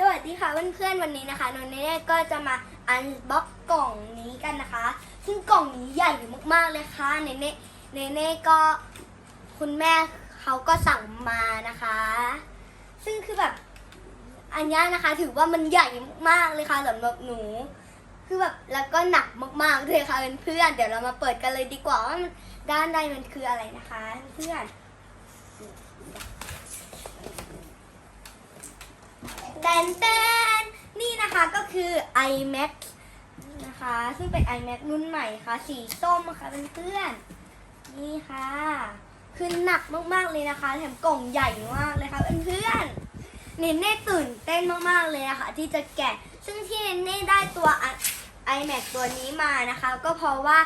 สวัสดีค่ะเพื่อนๆวันนี้นะคะนนเน่ก็จะมาอันบ็อกกล่องนี้กันนะคะ ซึ่งกล่องนี้ใหญ่มากๆเลยค่ะเนเน่เนเน่ก็คุณแม่เขาก็สั่งมานะคะ ซึ่งคือแบบอันนี้นะคะ ถือว่ามันใหญ่มากๆเลยค่ะสำหรับหนู คือแบบแล้วก็หนักมากๆเลยค่ะเพื่อนๆเดี๋ยวเรามาเปิดกันเลยดีกว่าว่าด้านในมันคืออะไรนะคะ เพื่อน แตนแตนนี่นะคะก็คือ iMac นะคะ ซึ่งเป็น iMac รุ่นใหม่ค่ะ สีส้มค่ะเพื่อนๆนี่ค่ะ คือหนักมากๆเลยนะคะ แถมกล่องใหญ่มากเลยค่ะเพื่อนๆเนเน่ตื่นเต้นมากๆเลยนะคะที่จะแกะ ซึ่งที่เนเน่ได้ตัว iMac ตัวนี้มานะคะ ก็เพราะว่า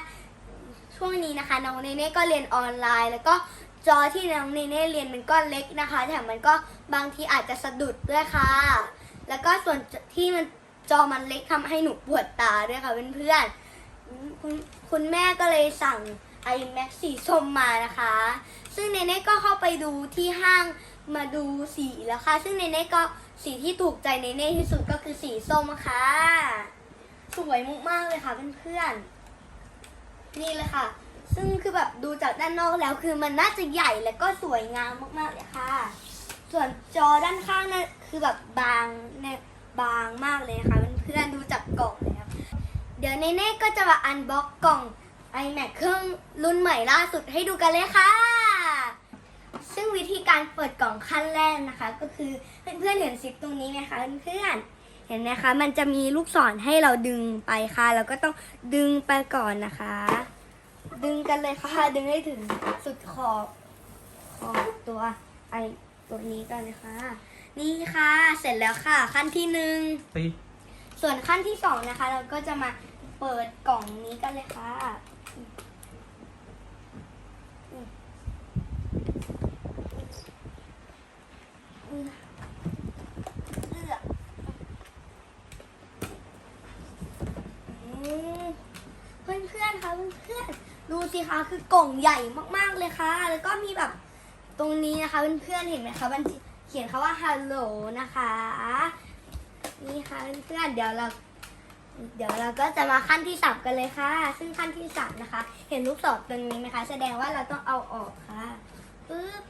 ช่วงนี้นะคะน้องเนเน่ก็เรียนออนไลน์แล้วก็จอที่น้องเนเน่เรียนมันก็เล็กนะคะ แถมมันก็บางทีอาจจะสะดุดด้วยค่ะ แล้วก็ส่วนที่มันจอมันเล็กทำให้หนูปวดตาด้วยค่ะเพื่อนๆคุณคุณแม่ก็เลยสั่ง iMac สีส้มมานะคะ ซึ่งเนเน่ก็เข้าไปดูที่ห้างมาดูสีแล้วค่ะ ซึ่งเนเน่ก็สีที่ถูกใจเนเน่ที่สุดก็คือสีส้มค่ะ สวยมากเลยค่ะเพื่อนๆนี่เลยค่ะ ซึ่งคือแบบดูจากด้านนอกแล้วคือมันน่าจะใหญ่และก็สวยงามมากๆเลยค่ะ ส่วนจอด้านข้างนั่น คือแบบบางเนี่ยบางมากเลยนะคะเพื่อนๆดูจากกล่องแล้วเดี๋ยวเนเน่ก็จะมาอันบ็อกกล่อง iMac เครื่องรุ่นใหม่ล่าสุดให้ดูกันเลยค่ะ ซึ่งวิธีการเปิดกล่องขั้นแรกนะคะ ก็คือเพื่อนๆเห็นซิปตรงนี้ไหมคะเพื่อนๆเห็นไหมคะมันจะมีลูกศรให้เราดึงไปค่ะแล้วก็ต้องดึงไปก่อนนะคะ ดึงกันเลยค่ะดึงให้ถึงสุดขอบขอบตัวไอ ตัวนี้กันเลยค่ะนี่ค่ะ เสร็จแล้วค่ะ ขั้นที่หนึ่งไปส่วนขั้นที่สองนะคะ เราก็จะมาเปิดกล่องนี้กันเลยค่ะอืมเลือกอืมเพื่อนๆคะเพื่อนๆดูสิคะคือกล่องใหญ่มากๆเลยค่ะ แล้วก็มีแบบ ตรงนี้นะคะเพื่อนๆเห็นไหมคะมันเขียนคาว่า hello นะคะ นี่ค่ะเพื่อนๆเดี๋ยวเรา เดี๋ยวเราก็จะมาขั้นที่สามกันเลยค่ะ ซึ่งขั้นที่สามนะคะ เห็นลูกศรตรงนี้ไหมคะ แสดงว่าเราต้องเอาออกค่ะปึ๊บ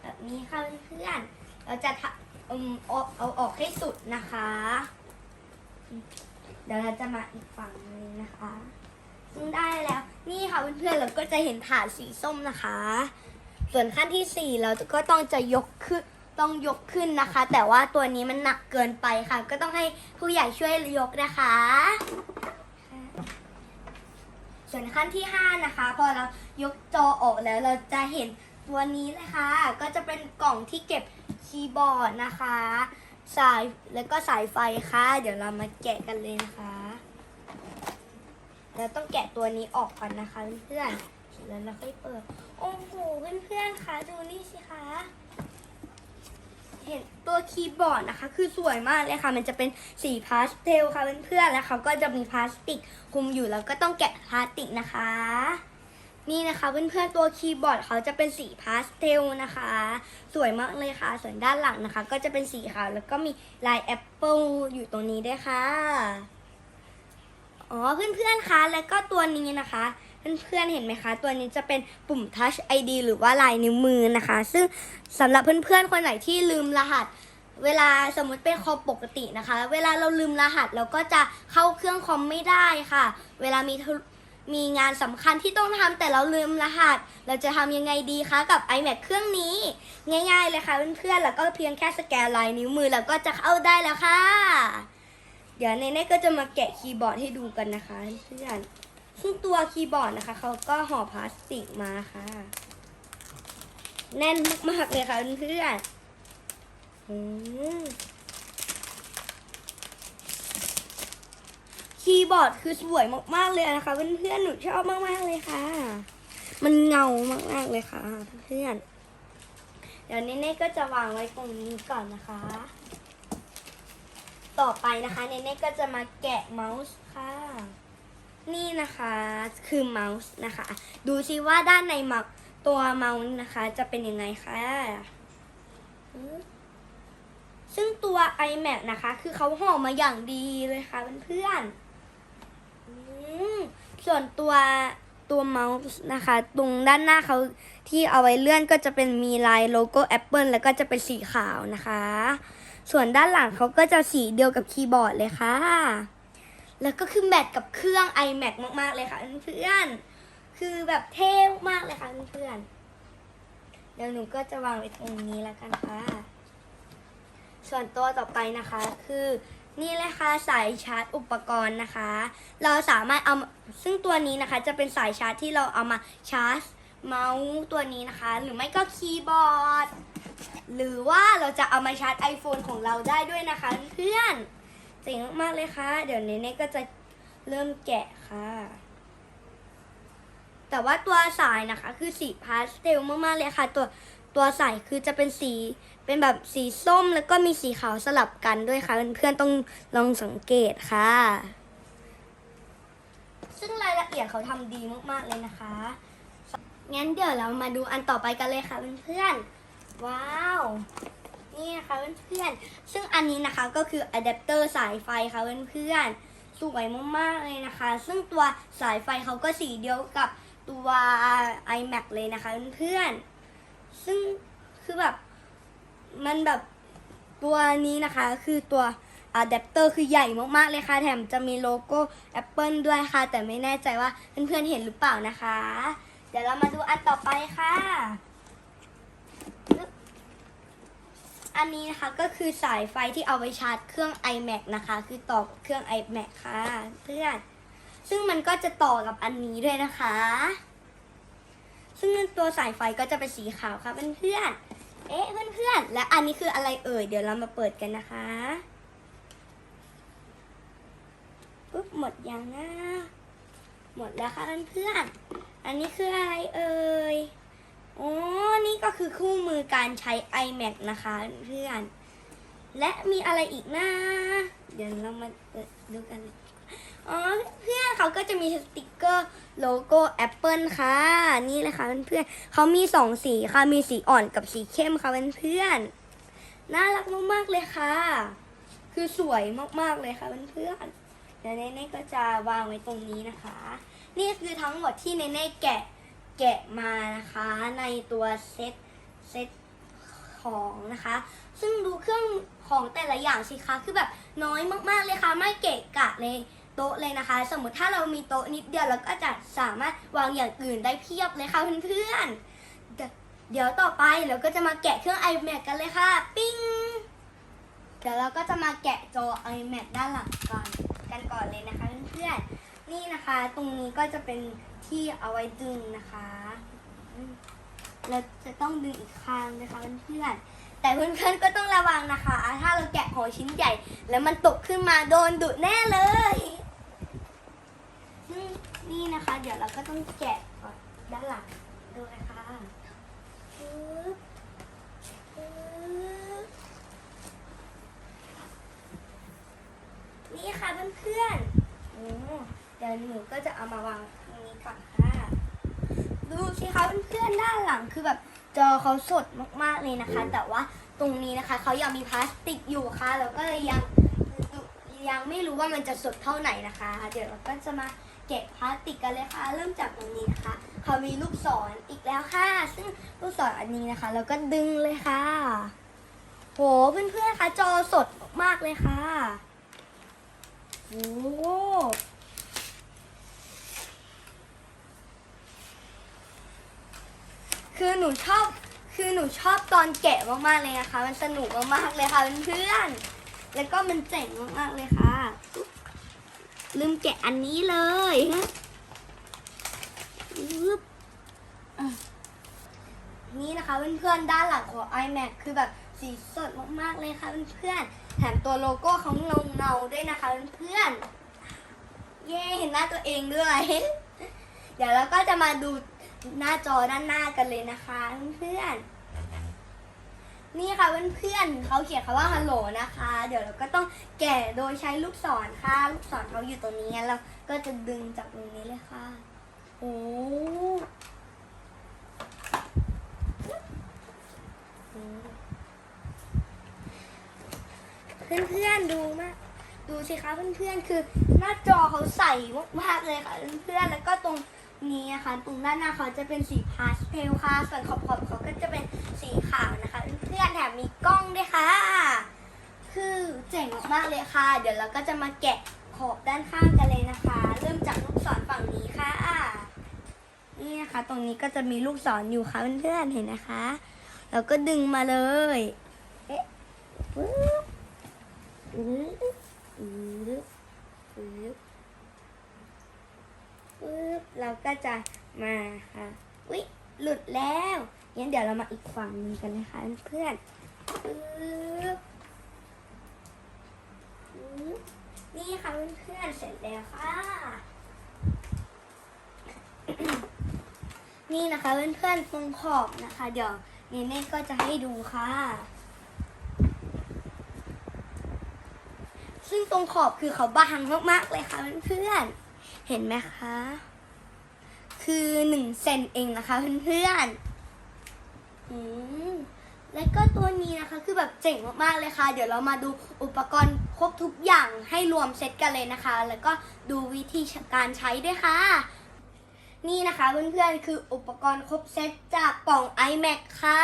แบบนี้ค่ะเพื่อนๆเราจะทำอืมเอาเอาออกให้สุดนะคะ เดี๋ยวเราจะมาอีกฝั่งหนึงนะคะซึ่งได้แล้ว นี่ค่ะเพื่อนๆเราก็จะเห็นถาดสีส้มนะคะ ส่วนขั้นที่สี่เราก็ต้องจะยกขึ้นต้องยกขึ้นนะคะ แต่ว่าตัวนี้มันหนักเกินไปค่ะ ก็ต้องให้ผู้ใหญ่ช่วยยกนะคะ ส่วนขั้นที่ 5 นะคะ พอเรายกจอออกแล้วเราจะเห็นตัวนี้เลยค่ะก็จะเป็นกล่องที่เก็บคีย์บอร์ดนะคะ สายแล้วก็สายไฟค่ะ เดี๋ยวเรามาแกะกันเลยนะคะเราต้องแกะตัวนี้ออกก่อนนะคะเพื่อนแล้วเราค่อยเปิด โอ้โหเพื่อนๆคะดูนี่สิคะ เห็นตัวคีย์บอร์ดนะคะ คือสวยมากเลยค่ะ มันจะเป็นสีพาสเทลค่ะเพื่อนๆแล้วเขาก็จะมีพลาสติกคุมอยู่แล้วก็ต้องแกะพลาสติกนะคะ นี่นะคะเพื่อนๆตัวคีย์บอร์ดเขาจะเป็นสีพาสเทลนะคะ สวยมากเลยค่ะ ส่วนด้านหลังนะคะ ก็จะเป็นสีขาวแล้วก็มีลายแอปเปิลอยู่ตรงนี้ด้วยค่ะอ๋อเพื่อนๆคะแล้วก็ตัวนี้นะคะ เพื่อนๆเห็นไหมคะ ตัวนี้จะเป็นปุ่ม Touch ID หรือว่าลายนิ้วมือนะคะ ซึ่งสำหรับเพื่อนๆคนไหนที่ลืมรหัส เวลาสมมติเป็นคอมปกตินะคะ เวลาเราลืมรหัสเราก็จะเข้าเครื่องคอมไม่ได้ค่ะ เวลามีธุมีงานสำคัญที่ต้องทำแต่เราลืมรหัส เราจะทำยังไงดีคะกับ iMac เครื่องนี้ ง่ายๆเลยค่ะเพื่อนๆแล้วก็เพียงแค่สแกนลายนิ้วมือแล้วก็จะเข้าได้แล้วค่ะ เดี๋ยวเนเน่ก็จะมาแกะคีย์บอร์ดให้ดูกันนะคะเพื่อน ซึ่งตัวคีย์บอร์ดนะคะเขาก็ห่อพลาสติกมาค่ะ แน่นมากๆเลยค่ะเพื่อนคีย์บอร์ดคือสวยมากๆเลยนะคะเพื่อนๆหนูชอบมากๆเลยค่ะ มันเงามากๆเลยค่ะเพื่อนเดี๋ยวเนเน่ก็จะวางไว้ตรงนี้ก่อนนะคะ ต่อไปนะคะเนเน่ก็จะมาแกะเมาส์ค่ะ นี่นะคะคือเมาส์นะคะ ดูซิว่าด้านในมาส์ตัวเมาส์นะคะ จะเป็นยังไงคะซึ่งตัว iMac นะคะ คือเขาห่อมาอย่างดีเลยค่ะเพื่อนๆส่วนตัวตัวเมาส์นะคะ ตรงด้านหน้าเขาที่เอาไว้เลื่อนก็จะเป็นมีลายโลโก้ Apple แล้วก็จะเป็นสีขาวนะคะ ส่วนด้านหลังเขาก็จะสีเดียวกับคีย์บอร์ดเลยค่ะ แล้วก็คือแมทกับเครื่อง iMac มากๆเลยค่ะเพื่อนคือแบบเท่มากเลยค่ะเพื่อนเดี๋ยวหนูก็จะวางไว้ตรงนี้แล้วกันค่ะ ส่วนตัวต่อไปนะคะ คือนี่เลยค่ะสายชาร์จอุปกรณ์นะคะ เราสามารถเอาซึ่งตัวนี้นะคะ จะเป็นสายชาร์จที่เราเอามาชาร์จเมาส์ตัวนี้นะคะ หรือไม่ก็คีย์บอร์ด หรือว่าเราจะเอามาชาร์จ iPhone ของเราได้ด้วยนะคะเพื่อน เจ๋งมากเลยค่ะ เดี๋ยวเนเน่ก็จะเริ่มแกะค่ะ แต่ว่าตัวสายนะคะ คือสีพาสเทลมากๆเลยค่ะ ตัวตัวสายคือจะเป็นสีเป็นแบบสีส้มแล้วก็มีสีขาวสลับกันด้วยค่ะเพื่อนๆต้องลองสังเกตค่ะ ซึ่งรายละเอียดเขาทำดีมากๆเลยนะคะงั้นเดี๋ยวเรามาดูอันต่อไปกันเลยค่ะเพื่อนๆว้าว นี่นะคะเพื่อนๆ ซึ่งอันนี้นะคะก็คืออะแดปเตอร์สายไฟค่ะเพื่อนๆ สวยมากๆเลยนะคะ ซึ่งตัวสายไฟเขาก็สีเดียวกับตัว iMac เลยนะคะเพื่อนๆ ซึ่งคือแบบมันแบบตัวนี้นะคะคือตัวอะแดปเตอร์คือใหญ่มากๆเลยค่ะ แถมจะมีโลโก้ Apple ด้วยค่ะ แต่ไม่แน่ใจว่าเพื่อนๆเห็นหรือเปล่านะคะ เดี๋ยวเรามาดูอันต่อไปค่ะ อันนี้นะคะก็คือสายไฟที่เอาไว้ชาร์จเครื่อง iMac นะคะ คือต่อกับเครื่อง iMac ค่ะเพื่อนซึ่งมันก็จะต่อกับอันนี้ด้วยนะคะ ซึ่งตัวสายไฟก็จะเป็นสีขาวค่ะเพื่อนเอ๊ะเพื่อนๆและอันนี้คืออะไรเอ่ยเดี๋ยวเรามาเปิดกันนะคะปุ๊บหมดยังนะหมดแล้วค่ะเพื่อนๆอันนี้คืออะไรเอ่ย อ๋อ นี่ก็คือคู่มือการใช้ iMac นะคะเพื่อน และมีอะไรอีกนะ เดี๋ยวเรามาดูกัน อ๋อ เพื่อนเขาก็จะมีสติกเกอร์โลโก้ Apple ค่ะ นี่เลยค่ะเพื่อนๆเขามีสองสีค่ะ มีสีอ่อนกับสีเข้มค่ะเพื่อนๆน่ารักมากๆเลยค่ะ คือสวยมากๆเลยค่ะเพื่อนๆเดี๋ยวเน่ก็จะวางไว้ตรงนี้นะคะ นี่คือทั้งหมดที่เนเน่แกะ แกะมานะคะในตัวเซตเซตของนะคะ ซึ่งดูเครื่องของแต่ละอย่างสิคะคือแบบน้อยมากๆเลยค่ะ ไม่เกะกะเลยโต๊ะเลยนะคะ สมมติถ้าเรามีโต๊ะนิดเดียวเราก็จะสามารถวางอย่างอื่นได้เพียบเลยค่ะเพื่อนๆเดี๋ยวเดี๋ยวต่อไปเราก็จะมาแกะเครื่อง iMac กันเลยค่ะ ปิ้งเดี๋ยวเราก็จะมาแกะจอ iMac ด้านหลังก่อนกันก่อนเลยนะคะเพื่อนๆนี่นะคะ ตรงนี้ก็จะเป็น ที่เอาไว้ดึงนะคะ เราจะต้องดึงอีกข้างนะคะเพื่อนแต่เพื่อนๆก็ต้องระวังนะคะ ถ้าเราแกะของชิ้นใหญ่ แล้วมันตกขึ้นมาโดนดุแน่เลย นี่นะคะ เดี๋ยวเราก็ต้องแกะก่อนด้านหลังดูนะคะนี่ค่ะเพื่อนๆเดี๋ยวหนูก็จะเอามาวาง ตรงนี้ก่อนค่ะดูสิคะเพื่อนๆด้านหลังคือแบบจอเขาสดมากๆเลยนะคะ แต่ว่าตรงนี้นะคะเขายังมีพลาสติกอยู่ค่ะแล้วก็เลยยังยังไม่รู้ว่ามันจะสดเท่าไหร่นะคะ เดี๋ยวเราก็จะมาแกะพลาสติกกันเลยค่ะ เริ่มจากตรงนี้นะคะเขามีลูกศรอีกแล้วค่ะ ซึ่งลูกศรอันนี้นะคะ เราก็ดึงเลยค่ะ โหเพื่อนๆคะจอสดมากเลยค่ะโอ้ คือ หนูชอบ คือหนูชอบตอนแกะมากๆเลยนะคะ มันสนุกมากๆเลยค่ะเพื่อนๆแล้วก็มันเจ๋งมากๆเลยค่ะ ลืมแกะอันนี้เลยนี่นะคะเพื่อนๆด้านหลังของ iMac คือแบบสีสดมากๆเลยค่ะเพื่อนๆแถมตัวโลโก้เขาเงาเงาด้วยนะคะเพื่อนๆเย้เห็นหน้าตัวเองด้วย เดี๋ยวเราก็จะมาดู หน้าจอด้านหน้ากันเลยนะคะเพื่อนๆนี่ค่ะเพื่อนๆเขาเขียนคำว่าฮัลโหลนะคะ เดี๋ยวเราก็ต้องแกะโดยใช้ลูกศรค่ะ ลูกศรเขาอยู่ตรงนี้เราก็จะดึงจากตรงนี้เลยค่ะโอ้โหเพื่อนๆดูมากดูสิคะเพื่อนๆคือหน้าจอเขาใสมากๆเลยค่ะเพื่อนๆแล้วก็ตรง นี้นะคะตรงด้านหน้าเขาจะเป็นสีพาสเทลค่ะ ส่วนขอบๆเขาก็จะเป็นสีขาวนะคะ เพื่อนแถมมีกล้องด้วยค่ะ คือเจ๋งมากๆเลยค่ะ เดี๋ยวเราก็จะมาแกะขอบด้านข้างกันเลยนะคะ เริ่มจากลูกศรฝั่งนี้ค่ะ นี่นะคะ ตรงนี้ก็จะมีลูกศรอยู่ค่ะเพื่อนๆเห็นนะคะ เราก็ดึงมาเลย เอ๊ะปึ๊บปึ๊บปึ๊บปึ๊บ ปึ๊บเราก็จะมาค่ะอุ๊ยหลุดแล้วงั้นเดี๋ยวเรามาอีกฝั่งนึงกันนะคะเพื่อนปึ๊บปึ๊บนี่ค่ะเพื่อนๆเสร็จแล้วค่ะ นี่นะคะเพื่อนๆตรงขอบนะคะ เดี๋ยวเนเน่ก็จะให้ดูค่ะ ซึ่งตรงขอบคือเขาบางมากๆเลยค่ะเพื่อนๆ เห็นไหมคะ คือหนึ่งเซนเองนะคะเพื่อนๆอืมและก็ตัวนี้นะคะคือแบบเจ๋งมากๆเลยค่ะ เดี๋ยวเรามาดูอุปกรณ์ครบทุกอย่างให้รวมเซตกันเลยนะคะ แล้วก็ดูวิธีการใช้ด้วยค่ะ นี่นะคะเพื่อนๆคืออุปกรณ์ครบเซตจากกล่อง iMac ค่ะ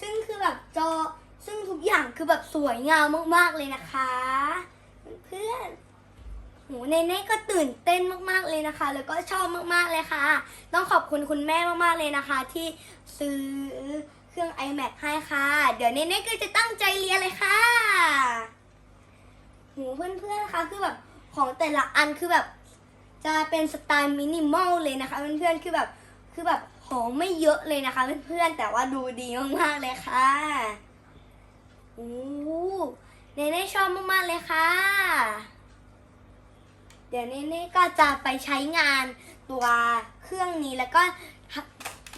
ซึ่งคือแบบจอซึ่งทุกอย่างคือแบบสวยงามมากๆเลยนะคะ เพื่อนๆ โหเนเน่ก็ตื่นเต้นมากๆเลยนะคะ แล้วก็ชอบมากๆเลยค่ะ ต้องขอบคุณคุณแม่มากๆเลยนะคะ ที่ซื้อเครื่อง iMac ให้ค่ะ เดี๋ยวเนเน่ก็จะตั้งใจเรียนเลยค่ะโหเพื่อนๆคะคือแบบของแต่ละอันคือแบบ จะเป็นสไตล์มินิมอลเลยนะคะเพื่อนๆคือแบบคือแบบของไม่เยอะเลยนะคะเพื่อนๆแต่ว่าดูดีมากๆเลยค่ะโอ้เนเน่ชอบมากๆเลยค่ะ ดี๋ยวเนเน่ก็จะไปใช้งานตัวเครื่องนี้แล้วก็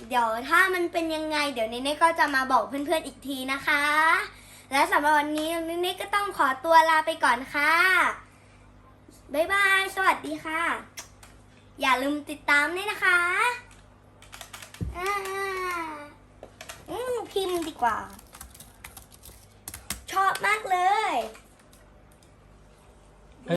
เดี๋ยวถ้ามันเป็นยังไง เดี๋ยวเนเน่ก็จะมาบอกเพื่อนๆอีกทีนะคะ และสำหรับวันนี้เนเน่ก็ต้องขอตัวลาไปก่อนค่ะบ๊ายบายสวัสดีค่ะ อย่าลืมติดตามด้วยนะคะอ่าอืมพิมพ์ดีกว่า ชอบมากเลย